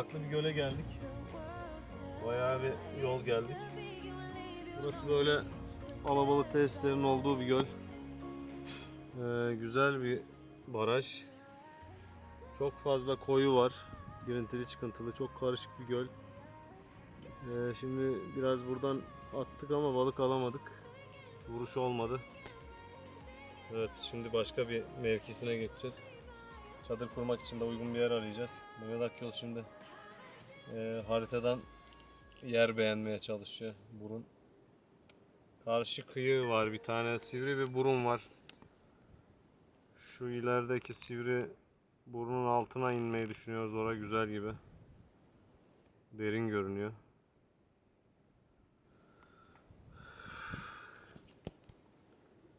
farklı bir göle geldik. Bayağı bir yol geldik. Burası böyle alabalık tesislerinin olduğu bir göl. Ee, güzel bir baraj. Çok fazla koyu var. Girintili çıkıntılı. Çok karışık bir göl. Ee, şimdi biraz buradan attık ama balık alamadık. Vuruş olmadı. Evet şimdi başka bir mevkisine geçeceğiz. Çadır kurmak için de uygun bir yer arayacağız. Mehmet Akyol şimdi e, haritadan yer beğenmeye çalışıyor burun. Karşı kıyı var bir tane sivri bir burun var. Şu ilerideki sivri burnun altına inmeyi düşünüyoruz. Orada güzel gibi. Derin görünüyor.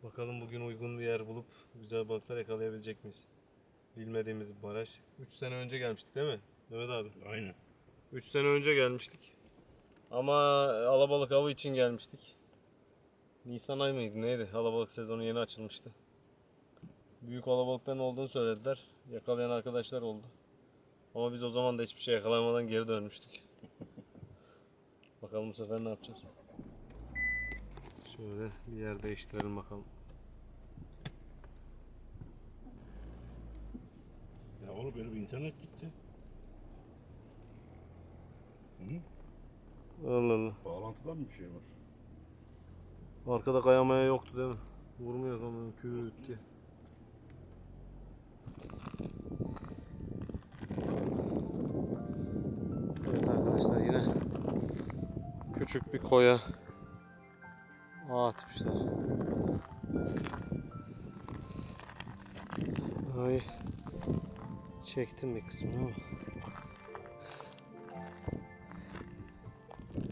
Bakalım bugün uygun bir yer bulup güzel balıklar yakalayabilecek miyiz? Bilmediğimiz baraj. 3 sene önce gelmiştik değil mi? Mehmet abi. Aynen. 3 sene önce gelmiştik. Ama alabalık avı için gelmiştik. Nisan ayı mıydı neydi? Alabalık sezonu yeni açılmıştı. Büyük alabalıkların olduğunu söylediler. Yakalayan arkadaşlar oldu. Ama biz o zaman da hiçbir şey yakalayamadan geri dönmüştük. Bakalım bu sefer ne yapacağız? Şöyle bir yer değiştirelim bakalım. Oğlum benim internet gitti. Hı? Allah Allah. Bağlantıda mı bir şey var? Arkada kayamaya yoktu değil mi? Vurmuyor kamera küt diye. Evet arkadaşlar yine küçük bir koya ağ atmışlar. Ay çektim bir kısmını ama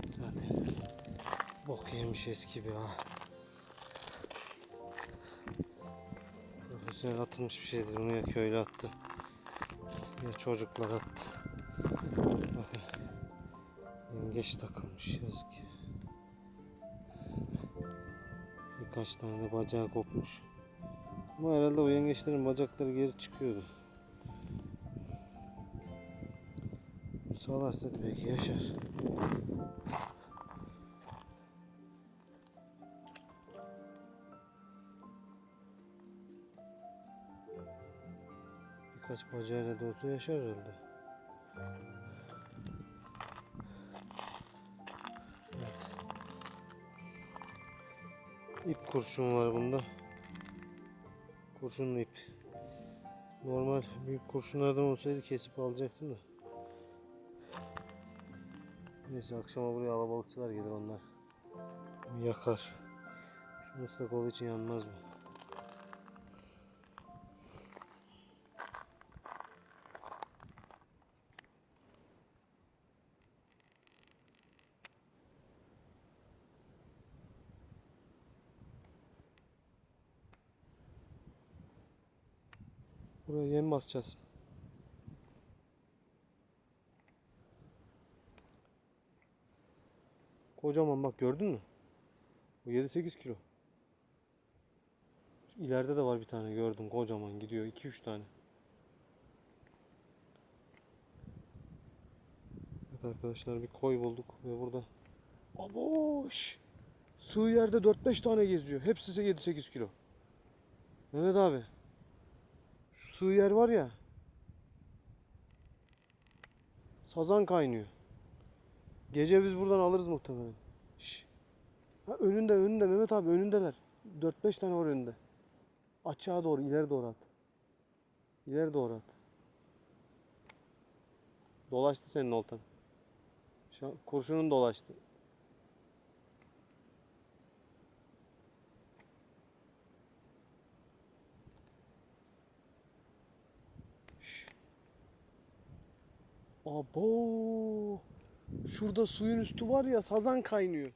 zaten Bok yemiş eski bir ha. Profesyonel atılmış bir şeydir. Bunu ya köylü attı. Ya çocuklar attı. Bakın. Takılmış yazık ya. Birkaç tane de bacağı kopmuş. Ama herhalde o yengeçlerin bacakları geri çıkıyordu. Sağlarsak belki yaşar. Birkaç bacağıyla da olsa yaşar herhalde. Evet. İp kurşun var bunda. Kurşunlu ip. Normal büyük kurşunlardan olsaydı kesip alacaktım da. Neyse akşama buraya alabalıkçılar gelir onlar. Yakar. Şu ıslak olduğu için yanmaz mı? Buraya yem basacağız. Kocaman bak gördün mü? Bu 7-8 kilo. Şu de var bir tane gördüm kocaman gidiyor 2-3 tane. Evet arkadaşlar bir koy bulduk ve burada Aboş! Sığ yerde 4-5 tane geziyor. Hepsi de 7-8 kilo. Mehmet abi. Şu sığ yer var ya. Sazan kaynıyor. Gece biz buradan alırız muhtemelen. Şş. Ha, önünde önünde Mehmet abi önündeler. 4-5 tane var önünde. Açığa doğru ileri doğru at. İleri doğru at. Dolaştı senin oltan. Şu an kurşunun dolaştı. Şş. Abo. Şurada suyun üstü var ya sazan kaynıyor.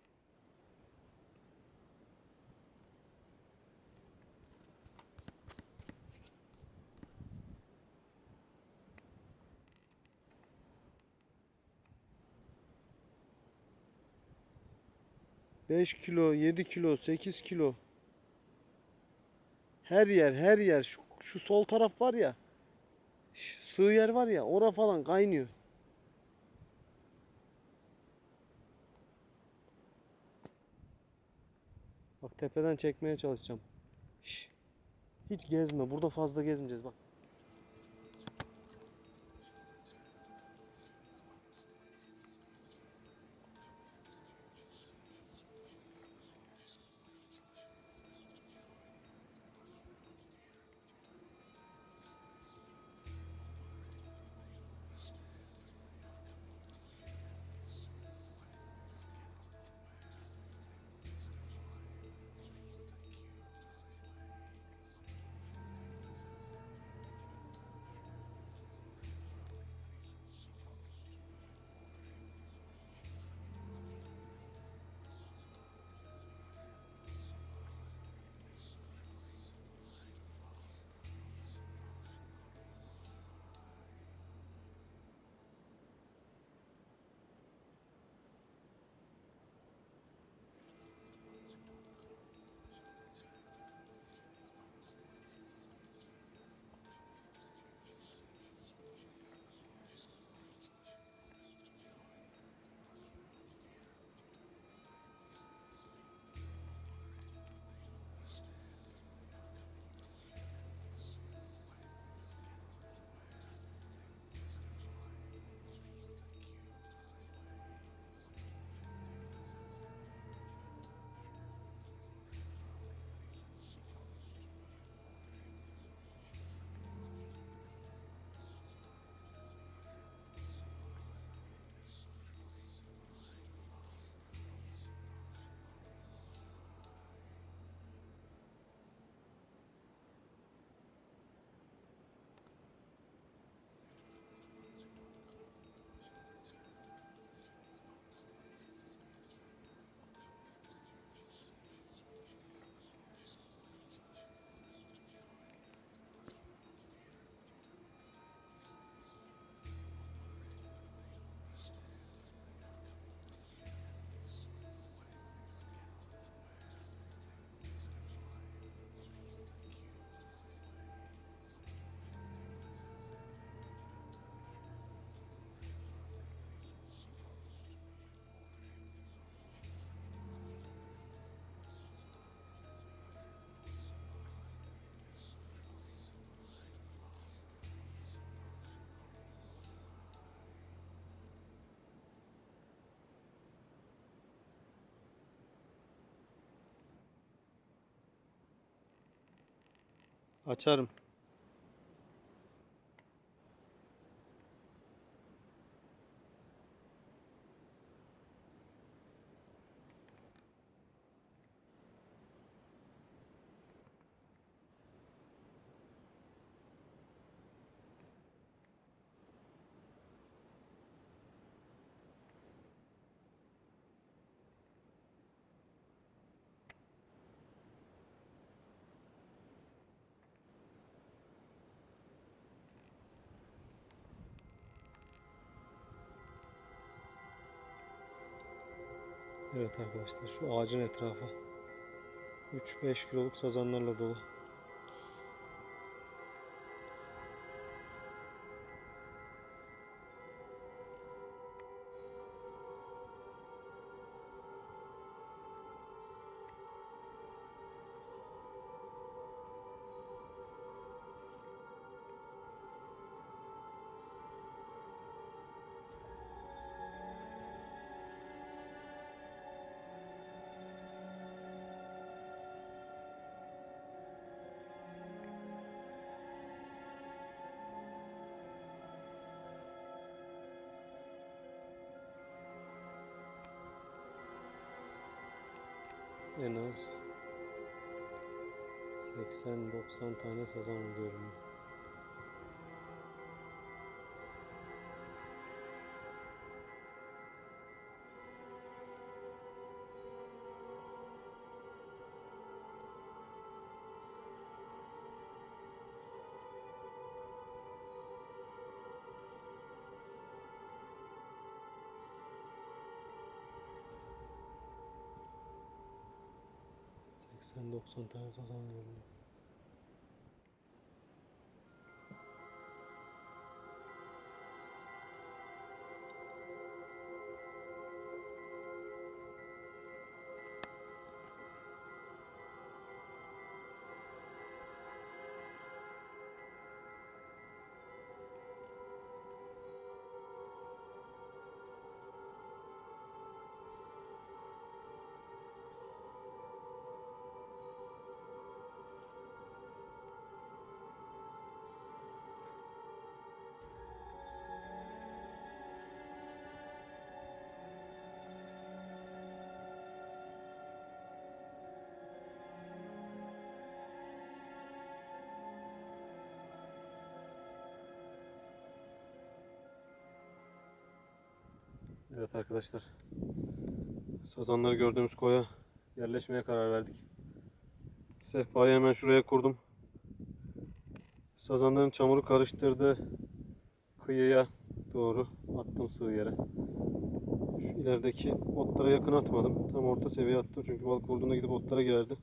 Beş kilo, yedi kilo, sekiz kilo. Her yer, her yer. Şu, şu sol taraf var ya. Sığ yer var ya ora falan kaynıyor. Bak tepeden çekmeye çalışacağım. Şş, Hiç gezme. Burada fazla gezmeyeceğiz bak. Açarım. Arkadaşlar şu ağacın etrafı 3-5 kiloluk sazanlarla dolu. En az 80-90 tane sazan buluyorum. 90 tane sazan görünüyor. Evet arkadaşlar. Sazanları gördüğümüz koya yerleşmeye karar verdik. Sehpayı hemen şuraya kurdum. Sazanların çamuru karıştırdı. Kıyıya doğru attım sığ yere. Şu ilerideki otlara yakın atmadım. Tam orta seviye attım çünkü balık vurduğunda gidip otlara girerdi.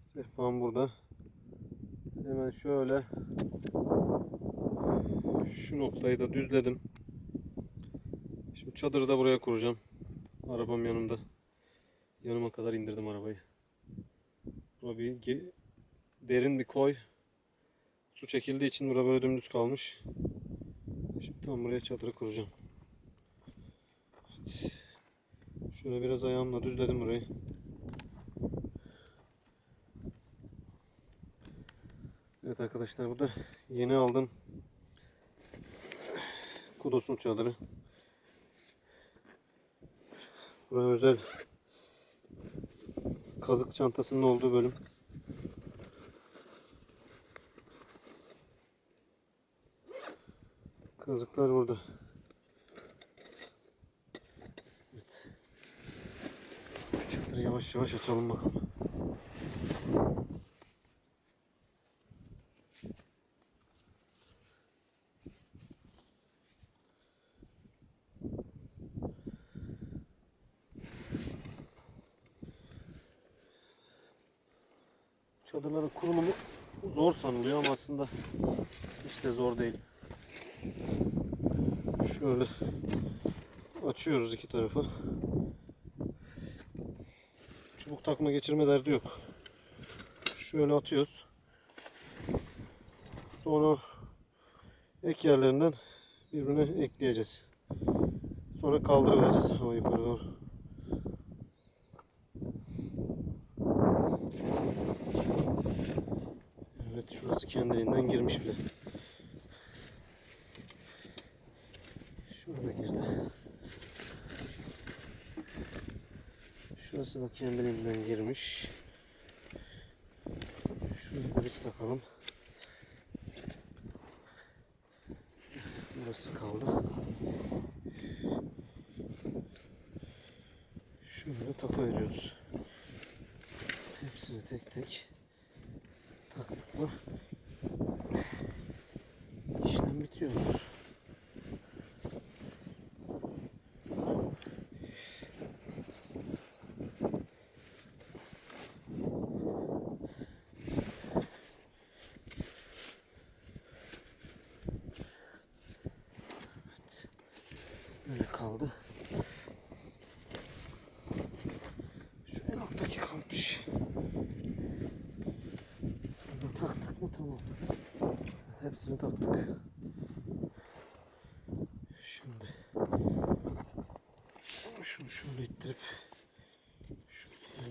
Sehpam burada. Hemen şöyle şu noktayı da düzledim. Şimdi çadırı da buraya kuracağım. Arabam yanımda. Yanıma kadar indirdim arabayı. Bura bir derin bir koy. Su çekildiği için bura böyle dümdüz kalmış. Şimdi tam buraya çadırı kuracağım. Evet. Şöyle biraz ayağımla düzledim burayı. Evet arkadaşlar bu da yeni aldım. Kudos'un çadırı. Buraya özel kazık çantasının olduğu bölüm. Kazıklar burada. Evet. Çadırı yavaş yavaş açalım bakalım. Çadırların kurulumu zor sanılıyor ama aslında hiç de zor değil. Şöyle açıyoruz iki tarafı. Çubuk takma geçirme derdi yok. Şöyle atıyoruz. Sonra ek yerlerinden birbirine ekleyeceğiz. Sonra kaldırıvereceğiz hava yukarı doğru. Evet şurası kendiliğinden girmiş bile. Şurada girdi. Şurası da kendiliğinden girmiş. Şurayı da biz takalım. Burası kaldı. Şöyle tapa veriyoruz. Hepsini tek tek taktık mı Evet. Böyle kaldı. Şu en alttaki kalmış. Bunu taktık mı tamam. Evet, hepsini taktık. Şimdi şunu şöyle ittirip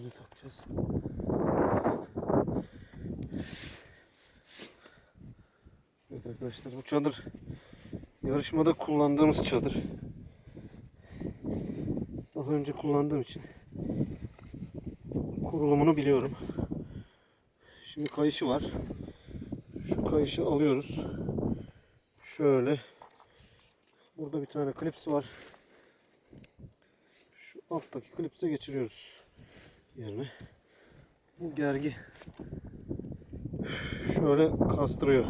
yerine takacağız. Evet arkadaşlar bu çadır yarışmada kullandığımız çadır. Daha önce kullandığım için kurulumunu biliyorum. Şimdi kayışı var. Şu kayışı alıyoruz. Şöyle. Burada bir tane klipsi var. Şu alttaki klipse geçiriyoruz yerine. Bu gergi şöyle kastırıyor.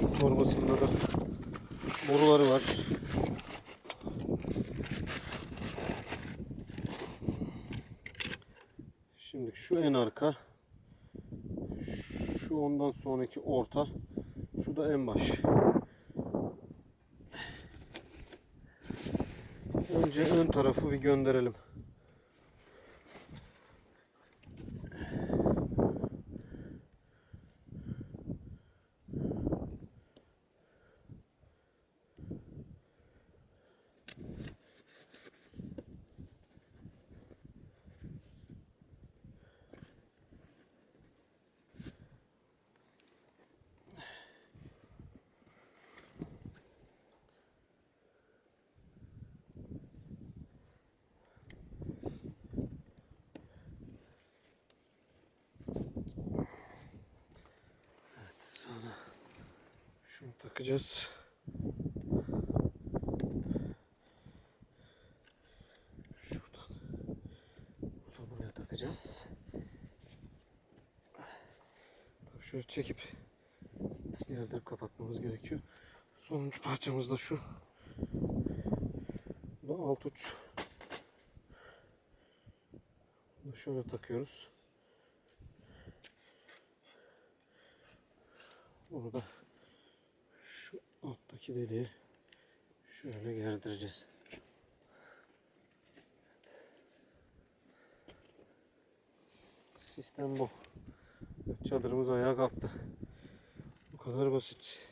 Şu torbasında da boruları var. Şimdi şu en arka. Ondan sonraki orta. Şu da en baş. Önce ön tarafı bir gönderelim. Şunu takacağız. Şuradan. Bunu da buraya takacağız. Tabii şöyle çekip gerdirip kapatmamız gerekiyor. Sonuncu parçamız da şu. Bu da alt uç. Bunu da şöyle takıyoruz. Burada şu alttaki deliği şöyle gerdireceğiz. Sistem bu. Çadırımız ayağa kalktı. Bu kadar basit.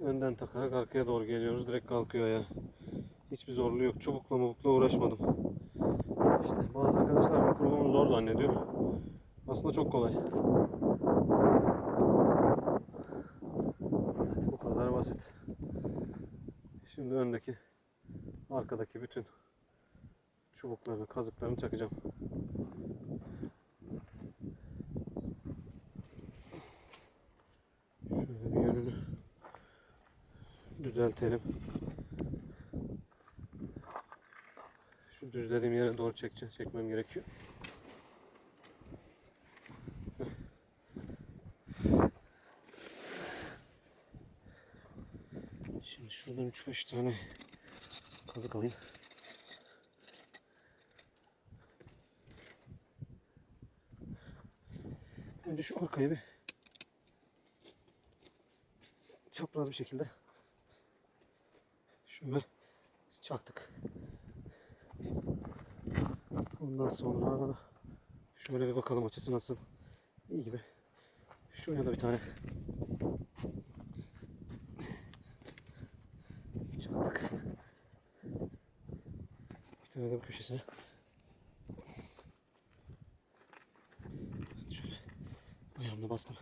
Önden takarak arkaya doğru geliyoruz. Direkt kalkıyor ayağa. Hiçbir zorluğu yok. Çubukla mubukla uğraşmadım. İşte bazı arkadaşlar bu kurulumu zor zannediyor. Aslında çok kolay. Evet bu kadar basit. Şimdi öndeki arkadaki bütün çubuklarını, kazıklarını çakacağım. Şöyle bir yönünü düzeltelim. Şu düzlediğim yere doğru çekeceğim, çekmem gerekiyor. Şimdi şuradan 3-5 tane kazık alayım. Önce şu arkayı bir çapraz bir şekilde şöyle çaktık. Ondan sonra şöyle bir bakalım açısı nasıl. İyi gibi. Şuraya da bir tane çaktık. Bir tane de bu köşesine. Hadi şöyle ayağımla bastım.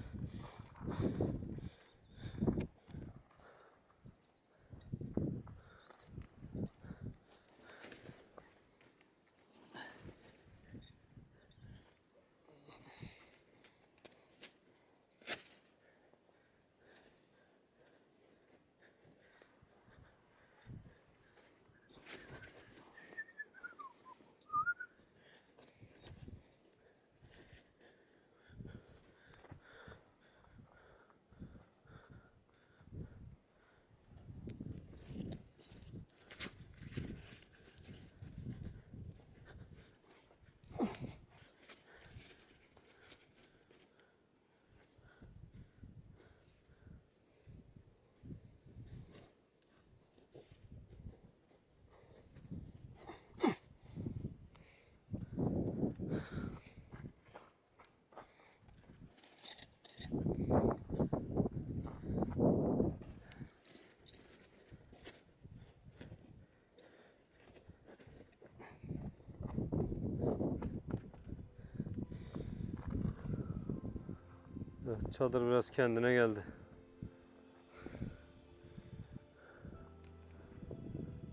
Evet, çadır biraz kendine geldi.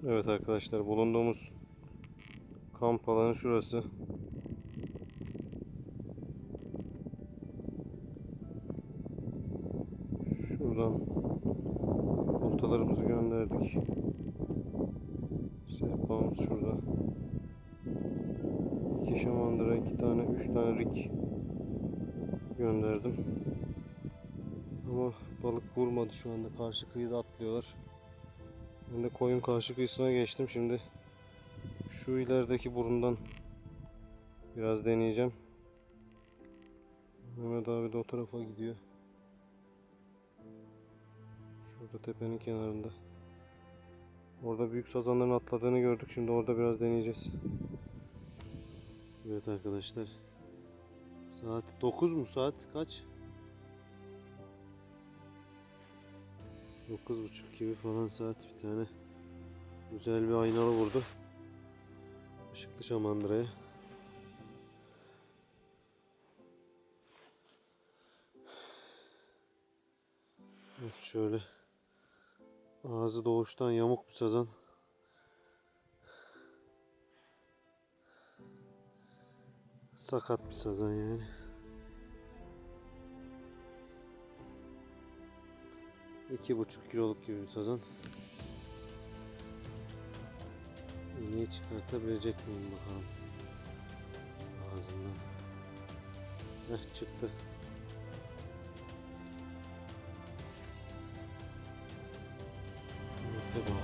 Evet arkadaşlar bulunduğumuz kamp alanı şurası. Şuradan oltalarımızı gönderdik. Sehpamız şurada. İki şamandıra, iki tane, üç tane rik gönderdim. Ama balık vurmadı şu anda. Karşı kıyıda atlıyorlar. Ben de koyun karşı kıyısına geçtim. Şimdi şu ilerideki burundan biraz deneyeceğim. Mehmet abi de o tarafa gidiyor. Şurada tepenin kenarında. Orada büyük sazanların atladığını gördük. Şimdi orada biraz deneyeceğiz. Evet arkadaşlar. Saat 9 mu? Saat kaç? 9.30 gibi falan saat bir tane güzel bir aynalı vurdu. Işıklı şamandıraya. Evet şöyle ağzı doğuştan yamuk bir sazan. Sakat bir sazan yani. İki buçuk kiloluk gibi bir sazan. E, İğneyi çıkartabilecek miyim bakalım. Ağzından. Heh çıktı. Bakın